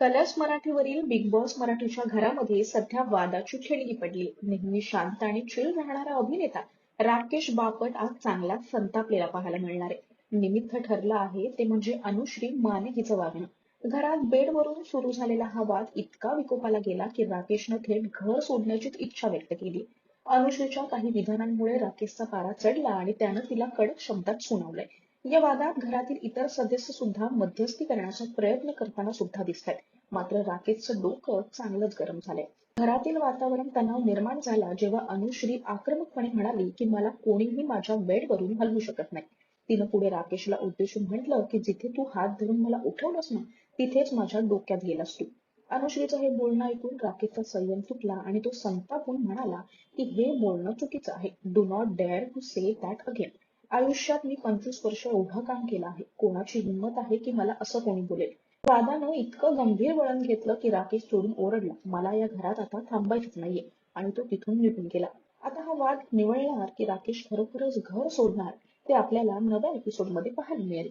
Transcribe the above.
Colours मराठीवरील big boss मराठीच्या घरामध्ये सध्या वादाची खिडकी पडली. नेहमी शांत आणि चिल राहणारा अभिनेता राकेश बापट आज चांगलाच संतापलेला पाहायला मिळणार आहे. निमित्त ठरलं आहे ते म्हणजे अनुश्री माने हिचं वागणं. घरात बेडवरून सुरू झालेला हा वाद इतका विकोपाला गेला की राकेशनं थेट घर सोडण्याचीच इच्छा व्यक्त केली. अनुश्रीच्या काही विधानांमुळे राकेशचा पारा चढला आणि त्यानं तिला कडक शब्दात सुनावलंय. या वादात घरातील इतर सदस्य सुद्धा मध्यस्थी करण्याचा प्रयत्न करताना सुद्धा दिसत मात्र राकेशचं डोकं चांगलंच गरम झालंय. घरातील वातावरण तणाव निर्माण झाला जेव्हा अनुश्री आक्रमकपणे म्हणाली की मला कोणीही माझ्या बेडवरून हलवू शकत नाही. तिनं पुढे राकेशला उद्देशून म्हटलं की जिथे तू हात धरून मला उठवलंस ना तिथेच माझ्या डोक्यात गेलास तू अनुश्रीचं हे बोलणं ऐकून राकेशचा संयम तुटला आणि तो संतापून म्हणाला की हे बोलणं चुकीचं आहे. Do not dare to say that again आयुष्यात मी पंचवीस वर्ष एवढं काम केलं आहे. कोणाची हिंमत आहे की मला असं कोणी बोलेल? वादानं इतकं गंभीर वळण घेतलं की राकेश सोडून ओरडला. मला या घरात आता थांबायचंच नाहीये. आणि तो तिथून निघून गेला. आता हा वाद निवळणार की राकेश खरोखरच घर सोडणार ते आपल्याला नव्या एपिसोडमध्ये पाहायला मिळेल.